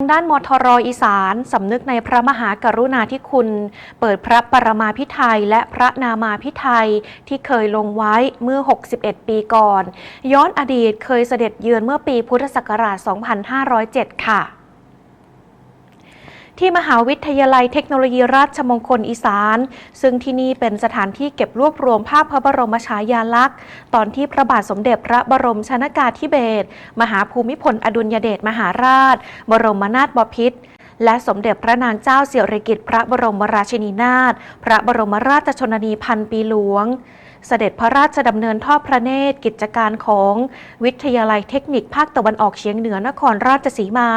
ทางด้านมทรอีสาน สำนึกในพระมหากรุณาธิคุณ เปิดพระปรมาพิไทยและพระนามาพิไทยที่เคยลงไว้เมื่อ 61 ปีก่อน ย้อนอดีตเคยเสด็จเยือนเมื่อปีพุทธศักราช 2507 ค่ะ ที่มหาวิทยาลัยเทคโนโลยีราชมงคลอีสาน ซึ่งที่นี่เป็นสถานที่เก็บรวบรวมภาพพระบรมฉายาลักษณ์ ตอนที่พระบาทสมเด็จพระบรมชนากาธิเบศรมหาภูมิพลอดุลยเดชมหาราช บรมนาถบพิตรและสมเด็จพระนางเจ้าสิริกิติ์พระบรมราชินีนาถพระบรมราชชนนีพันปีหลวง เสด็จพระราชดำเนินทอดพระเนตรกิจการของวิทยาลัยเทคนิคภาคตะวันออกเฉียงเหนือนครราชสีมา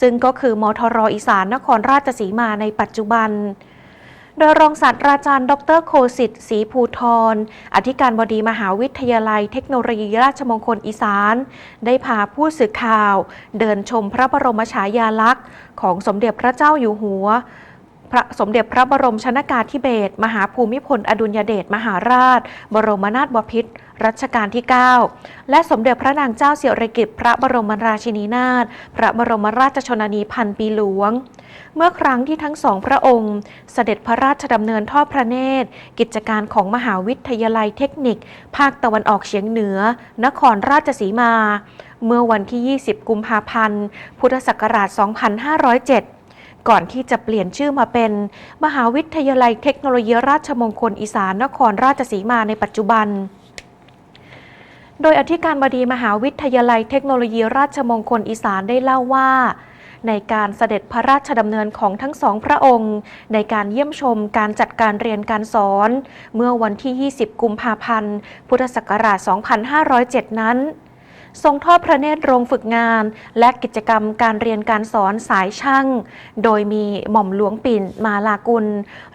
ซึ่งก็คือมทรอีสานนครราชสีมาในปัจจุบันโดยรองศาสตราจารย์ ดรโคสิทธิ์ศรีภูทรอธิการบดีมหาวิทยาลัยเทคโนโลยีราชมงคลอีสาน ได้พาผู้สื่อข่าว เดินชมพระบรมฉายาลักษณ์ ของสมเด็จพระเจ้าอยู่หัว พระสมเด็จพระบรมชนากาธิเบศรมหาภูมิพล อดุลยเดชมหาราช บรมนาถบพิตรรัชกาลที่ 9 และสมเด็จพระนางเจ้าสิริกิติ์พระบรมราชินีนาถพระบรมราชชนนีพันปีหลวง เมื่อครั้งที่ทั้งสองพระองค์ เสด็จพระราชดำเนินทอดพระเนตร กิจการของมหาวิทยาลัยเทคนิค ภาคตะวันออกเฉียงเหนือ นครราชสีมา เมื่อวันที่ 20 กุมภาพันธ์ พุทธศักราช 2507 ก่อนที่จะเปลี่ยนชื่อมาเป็น มหาวิทยาลัยเทคโนโลยีราชมงคลอีสานนครราชสีมาในปัจจุบัน โดยอธิการบดีมหาวิทยาลัยเทคโนโลยีราชมงคลอีสานได้เล่าว่าในการเสด็จพระราชดำเนินของทั้งสองพระองค์ ในการเยี่ยมชมการจัดการเรียนการสอน เมื่อวันที่ 20 กุมภาพันธ์ พุทธศักราช 2507 นั้น ทรงทอดพระเนตรโรงฝึกงาน และกิจกรรมการเรียนการสอนสายช่าง โดยมีหม่อมหลวงปิ่นมาลากุล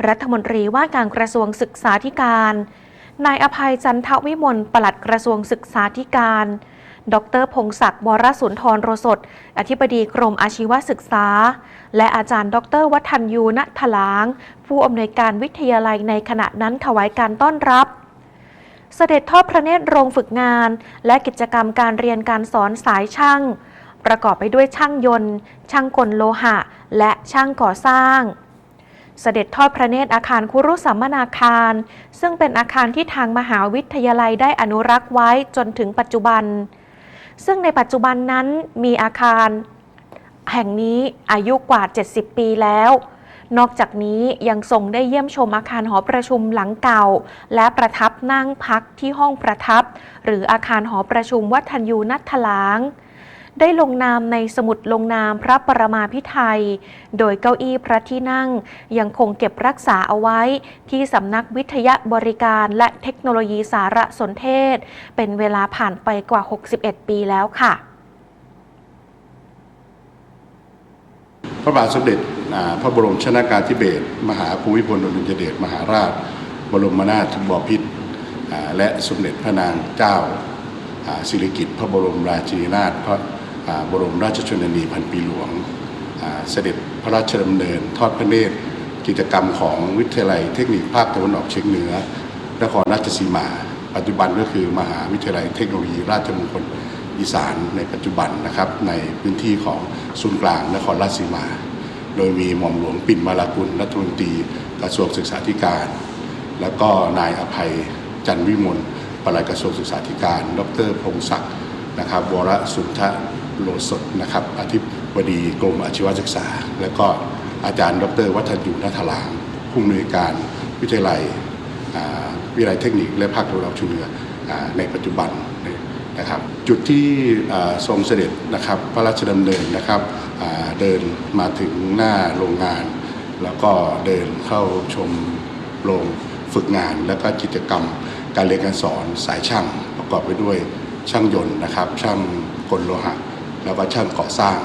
รัฐมนตรีว่าการกระทรวงศึกษาธิการ นายอภัยจันทวิมลปลัดกระทรวงศึกษาธิการ ดรพงศักดิ์วรสุนทรโรสดอธิบดีกรมอาชีวศึกษา และอาจารย์ ดรวัฒนยูณถลาง ผู้อำนวยการวิทยาลัยในขณะนั้นถวายการต้อนรับ เสด็จทอดพระเนตรโรงฝึกงาน และกิจกรรมการเรียนการสอนสายช่าง ประกอบไปด้วยช่างยนต์ ช่างกลโลหะ และช่างก่อสร้าง เสด็จทอดพระเนตรอาคารคุรุสัมมนาคาร ซึ่งเป็นอาคารที่ทางมหาวิทยาลัยได้อนุรักษ์ไว้จนถึงปัจจุบัน ซึ่งในปัจจุบันนั้นมีอาคาร แห่งนี้อายุกว่า 70 ปีแล้ว นอกจากนี้ยังทรงได้เยี่ยมชมอาคารหอประชุมหลังเก่า และประทับนั่งพักที่ห้องประทับ หรืออาคารหอประชุมวัฒนยูนัทลางได้ลงนามในสมุดลงนามพระปรมาพิไทย โดยเก้าอี้พระที่นั่ง ยังคงเก็บรักษาเอาไว้ ที่สำนักวิทยาบริการและเทคโนโลยีสารสนเทศ เป็นเวลาผ่านไปกว่า 61 ปีแล้วค่ะ พระบาทสมเด็จพระบรมชนากาธิเบศรมหาภูมิพลอดุลยเดชมหาราช บรมนาถบพิตรและสมเด็จพระนางเจ้าสิริกิติ์พระบรมราชินีนาถพระบรมราชชนนีพันปีหลวงเสด็จพระราชดำเนิน ทอดพระเนตรกิจกรรมของวิทยาลัยเทคนิคภาคตะวันออกเฉียงเหนือนครราชสีมา ปัจจุบันก็คือมหาวิทยาลัยเทคโนโลยีราชมงคล อีสานในปัจจุบันนะครับในพื้นที่ของศูนย์กลางนครราชสีมา โดยมีหม่อมหลวงปิ่นมาลากุลรัฐมนตรีกระทรวงศึกษาธิการ แล้วก็นายอภัยจันวิมลปลัดกระทรวงศึกษาธิการ ดรพงศักดิ์นะครับวรสุนทะโลสดนะครับอธิบดีกรมอาชีวศึกษา และก็อาจารย์ ดร วัฒนยูนัทลางผู้อำนวยการวิทยาลัยวิทยาลัยเทคนิคและภาคตะวันออกเฉียงเหนืออ่าในปัจจุบัน นะครับจุดที่ทรงเสด็จนะครับพระราชดำเนินนะครับเดินมาถึงหน้าโรงงาน แล้วก็เดินเข้าชมโรงฝึกงาน แล้วก็กิจกรรมการเรียนการสอนสายช่างประกอบไปด้วยช่างยนต์นะครับช่างกลโลหะ แล้วก็ช่างก่อสร้าง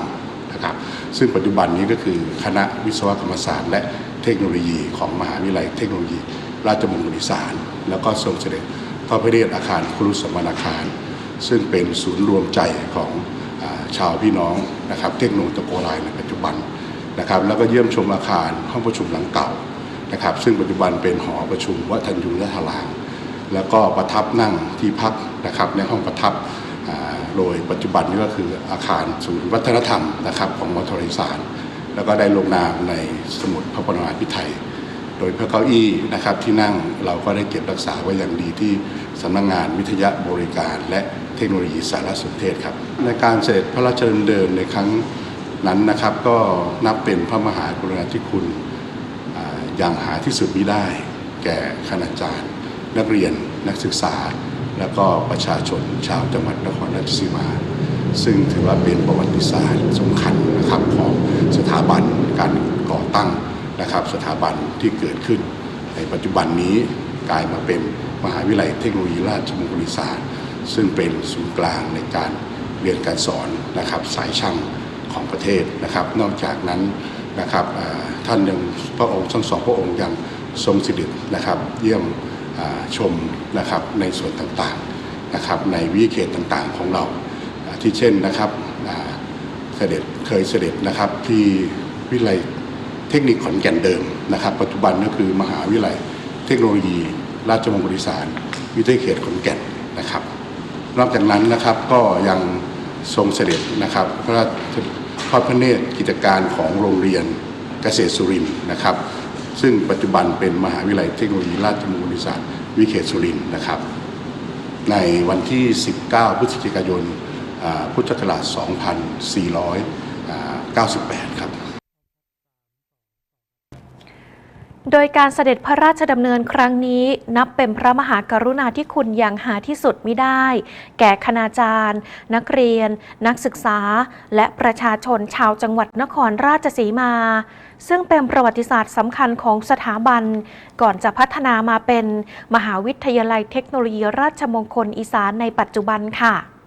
นะครับซึ่งปัจจุบันนี้ก็คือคณะวิศวกรรมศาสตร์ และเทคโนโลยีของมหาวิทยาลัยเทคโนโลยี ราชมงคลอีสานแล้วก็ทรงเสด็จทอดพระเนตรอาคารครุสมนาคาร ซึ่งเป็นศูนย์รวมใจของอชาวพี่น้องนะครับเทคโนโลยีตะโกไลในปัจจุบันนะครับแล้วก็เยี่ยมชมอาคารห้องประชุมหลังเก่านะครับซึ่งปัจจุบันเป็นหอประชุมวัฒนยูและทลางแล้วก็ประทับนั่งที่พักนะครับในห้องประทับอ่าโดยปัจจุบันนี้ก็คืออาคารศูนย์วัฒนธรรมนะครับของมอทรอีสานแล้วก็ได้ลงนามในสมุดพระบรมราชพิไทย โดยพระเก้าอี้นะครับที่นั่งเราก็ได้เก็บรักษาไว้อย่างดีที่สำนักงงานวิทยาบริการ และเทคโนโลยีสารสนเทศครับ ในการเสด็จพระราชดำเนินในครั้งนั้นนะครับ ก็นับเป็นพระมหากรุณาธิคุณอย่างหาที่สุดมิได้ แก่คณาจารย์ นักเรียนนักศึกษา แล้วก็ประชาชนชาวจังหวัดนครราชสีมา ซึ่งถือว่าเป็นประวัติศาสตร์สำคัญนะครับของสถาบันการก่อตั้ง นะครับสถาบันที่เกิดขึ้น ในปัจจุบันนี้กลายมาเป็นมหาวิทยาลัยเทคโนโลยีราชมงคลอีสานซึ่งเป็นศูนย์กลางในการเรียนการสอนนะครับสายช่างของประเทศนะครับ นอกจากนั้นนะครับท่านยังพระองค์ทั้งสองพระองค์ยังทรงสิรินะครับ เยี่ยมชมนะครับในส่วนต่างๆนะครับ ในวิเขตต่างๆของเราที่เช่นนะครับเสด็จเคยเสด็จนะครับที่วิทยาลัย เทคนิคขอนแก่นเดิมนะครับ ปัจจุบันก็คือมหาวิทยาลัยเทคโนโลยี ราชมงคลอีสานวิทยาเขตขอนแก่นนะครับนอกจากนั้นนะครับก็ยังทรงเสด็จนะครับ พระราชทอดพระเนตรกิจการของโรงเรียนเกษตรสุรินทร์นะครับ ซึ่งปัจจุบันเป็นมหาวิทยาลัยเทคโนโลยีราชมงคลอีสานวิเขตสุรินทร์นะครับ ในวันที่ 19 พฤศจิกายนพุทธศักราช 2498 โดยการเสด็จพระราชดำเนินครั้งนี้ นับเป็นพระมหากรุณาธิคุณอย่างหาที่สุดมิได้ แก่คณาจารย์ นักเรียน นักศึกษา และประชาชนชาวจังหวัดนครราชสีมา ซึ่งเป็นประวัติศาสตร์สำคัญของสถาบัน ก่อนจะพัฒนามาเป็นมหาวิทยาลัยเทคโนโลยีราชมงคลอีสานในปัจจุบันค่ะ